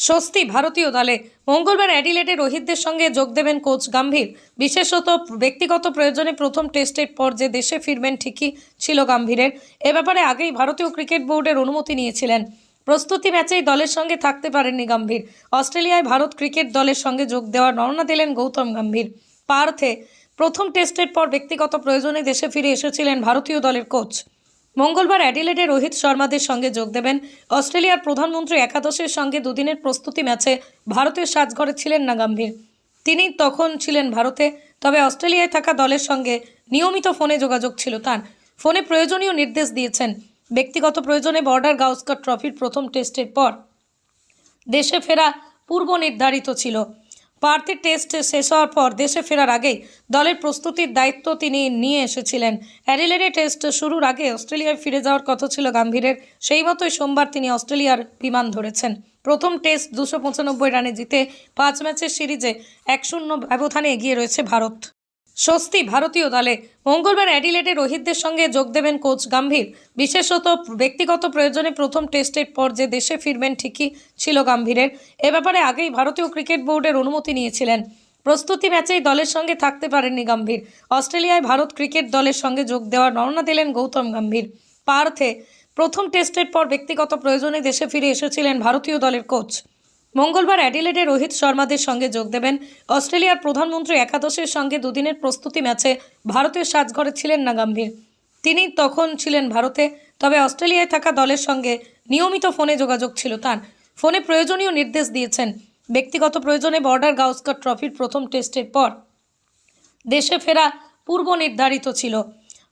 স্বস্তি, ভারতীয় দলে। মঙ্গলবার অ্যাডিলেটে রোহিতদের সঙ্গে যোগ দেবেন কোচ গাম্ভীর। বিশেষত ব্যক্তিগত প্রয়োজনে প্রথম টেস্টের পর যে দেশে ফিরবেন ঠিকই ছিল গাম্ভীরের। এ ব্যাপারে আগেই ভারতীয় ক্রিকেট বোর্ডের অনুমতি নিয়েছিলেন। প্রস্তুতি ম্যাচেই দলের সঙ্গে থাকতে পারেননি গম্ভীর। অস্ট্রেলিয়ায় ভারত ক্রিকেট দলের সঙ্গে যোগ দেওয়ার রওনা দিলেন গৌতম গাম্ভীর। পার্থে প্রথম টেস্টের পর ব্যক্তিগত প্রয়োজনে দেশে ফিরে এসেছিলেন ভারতীয় দলের কোচ। মঙ্গলবার অ্যাডিলেডে রোহিত শর্মাদের সঙ্গে যোগ দেবেন অস্ট্রেলিয়ার প্রধানমন্ত্রী একাদশের সঙ্গে দুদিনের প্রস্তুতি ম্যাচে ভারতের সাজঘরে ছিলেন না গম্ভীর। তিনি তখন ছিলেন ভারতে, তবে অস্ট্রেলিয়ায় থাকা দলের সঙ্গে নিয়মিত ফোনে যোগাযোগ ছিল তার। ফোনে প্রয়োজনীয় নির্দেশ দিয়েছেন। ব্যক্তিগত প্রয়োজনে বর্ডার গাউস্কর ট্রফির প্রথম টেস্টের পর দেশে ফেরা পূর্ব নির্ধারিত ছিল। পার্থের টেস্ট শেষ হওয়ার পর দেশে ফেরার আগেই দলের প্রস্তুতির দায়িত্ব তিনি নিয়ে এসেছিলেন। অ্যাডিলেডে টেস্ট শুরুর আগে অস্ট্রেলিয়ায় ফিরে যাওয়ার কথা ছিল গাম্ভীরের। সেই মতোই সোমবার তিনি অস্ট্রেলিয়ার বিমান ধরেছেন। প্রথম টেস্ট দুশো পঁচানব্বই রানে জিতে পাঁচ ম্যাচের সিরিজে এক শূন্য ব্যবধানে এগিয়ে রয়েছে ভারত। স্বস্তি ভারতীয় দলে। মঙ্গলবার অ্যাডিলেটে রোহিতদের সঙ্গে যোগ দেবেন কোচ গাম্ভীর। বিশেষত ব্যক্তিগত প্রয়োজনে প্রথম টেস্টের পর যে দেশে ফিরবেন ঠিকই ছিল গাম্ভীরের। এ ব্যাপারে আগেই ভারতীয় ক্রিকেট বোর্ডের অনুমতি নিয়েছিলেন। প্রস্তুতি ম্যাচেই দলের সঙ্গে থাকতে পারেননি গাম্ভীর। অস্ট্রেলিয়ায় ভারত ক্রিকেট দলের সঙ্গে যোগ দেওয়ার রওনা দিলেন গৌতম গাম্ভীর। পার্থে প্রথম টেস্টের পর ব্যক্তিগত প্রয়োজনে দেশে ফিরে এসেছিলেন ভারতীয় দলের কোচ। মঙ্গলবার অ্যাডিলেডে রোহিত শর্মাদের সঙ্গে যোগ দেবেন অস্ট্রেলিয়ার প্রধানমন্ত্রী একাদশের সঙ্গে দুদিনের প্রস্তুতি ম্যাচে ভারতের সাজঘরে ছিলেন না গম্ভীর। তিনি তখন ছিলেন ভারতে, তবে অস্ট্রেলিয়ায় থাকা দলের সঙ্গে নিয়মিত ফোনে যোগাযোগ ছিল তার। ফোনে প্রয়োজনীয় নির্দেশ দিয়েছেন। ব্যক্তিগত প্রয়োজনে বর্ডার গাউস্কর ট্রফির প্রথম টেস্টের পর দেশে ফেরা পূর্ব নির্ধারিত ছিল।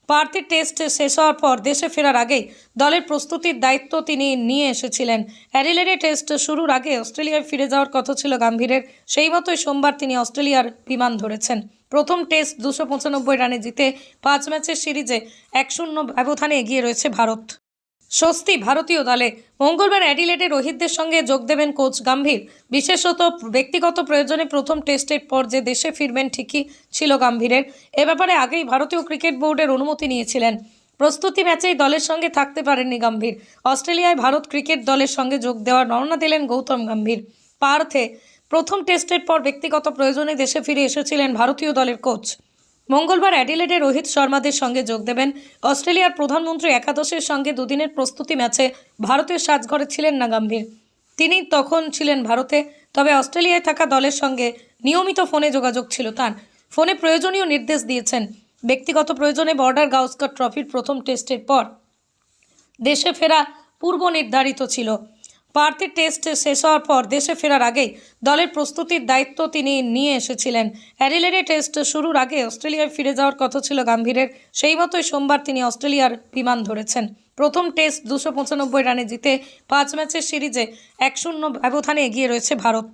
পার্থের টেস্ট শেষ হওয়ার পর দেশে ফেরার আগেই দলের প্রস্তুতির দায়িত্ব তিনি নিয়ে এসেছিলেন। অ্যাডিলেডে টেস্ট শুরুর আগে অস্ট্রেলিয়ায় ফিরে যাওয়ার কথা ছিল গাম্ভীরের। সেই মতোই সোমবার তিনি অস্ট্রেলিয়ার বিমান ধরেছেন। প্রথম টেস্ট দুশো পঁচানব্বই রানে জিতে পাঁচ ম্যাচের সিরিজে এক শূন্য ব্যবধানে এগিয়ে রয়েছে ভারত। স্বস্তি, ভারতীয় দলে। মঙ্গলবার অ্যাডিলেডে রোহিতদের সঙ্গে যোগ দেবেন কোচ গাম্ভীর। বিশেষত ব্যক্তিগত প্রয়োজনে প্রথম টেস্টের পর যে দেশে ফিরবেন ঠিকই ছিল গাম্ভীরের। এ ব্যাপারে আগেই ভারতীয় ক্রিকেট বোর্ডের অনুমতি নিয়েছিলেন। প্রস্তুতি ম্যাচেই দলের সঙ্গে থাকতে পারেননি গাম্ভীর। অস্ট্রেলিয়ায় ভারত ক্রিকেট দলের সঙ্গে যোগ দেওয়ার রওনা দিলেন গৌতম গাম্ভীর। পার্থে প্রথম টেস্টের পর ব্যক্তিগত প্রয়োজনে দেশে ফিরে এসেছিলেন ভারতীয় দলের কোচ। মঙ্গলবার অ্যাডিলেডে রোহিত শর্মাদের সঙ্গে যোগ দেবেন অস্ট্রেলিয়ার প্রধানমন্ত্রী একাদশের সঙ্গে দুদিনের প্রস্তুতি ম্যাচে ভারতের সাজঘরে ছিলেন না গম্ভীর। তিনি তখন ছিলেন ভারতে, তবে অস্ট্রেলিয়ায় থাকা দলের সঙ্গে নিয়মিত ফোনে যোগাযোগ ছিল তার। ফোনে প্রয়োজনীয় নির্দেশ দিয়েছেন। ব্যক্তিগত প্রয়োজনে বর্ডার গাউস্কর ট্রফির প্রথম টেস্টের পর দেশে ফেরা পূর্ব নির্ধারিত ছিল। পার্থের টেস্ট শেষ হওয়ার পর দেশে ফেরার আগেই দলের প্রস্তুতির দায়িত্ব তিনি নিয়ে এসেছিলেন। অ্যাডিলেডে টেস্ট শুরুর আগে অস্ট্রেলিয়ায় ফিরে যাওয়ার কথা ছিল গাম্ভীরের। সেই মতোই সোমবার তিনি অস্ট্রেলিয়ার বিমান ধরেছেন। প্রথম টেস্ট দুশো পঁচানব্বই রানে জিতে পাঁচ ম্যাচের সিরিজে এক শূন্য ব্যবধানে এগিয়ে রয়েছে ভারত।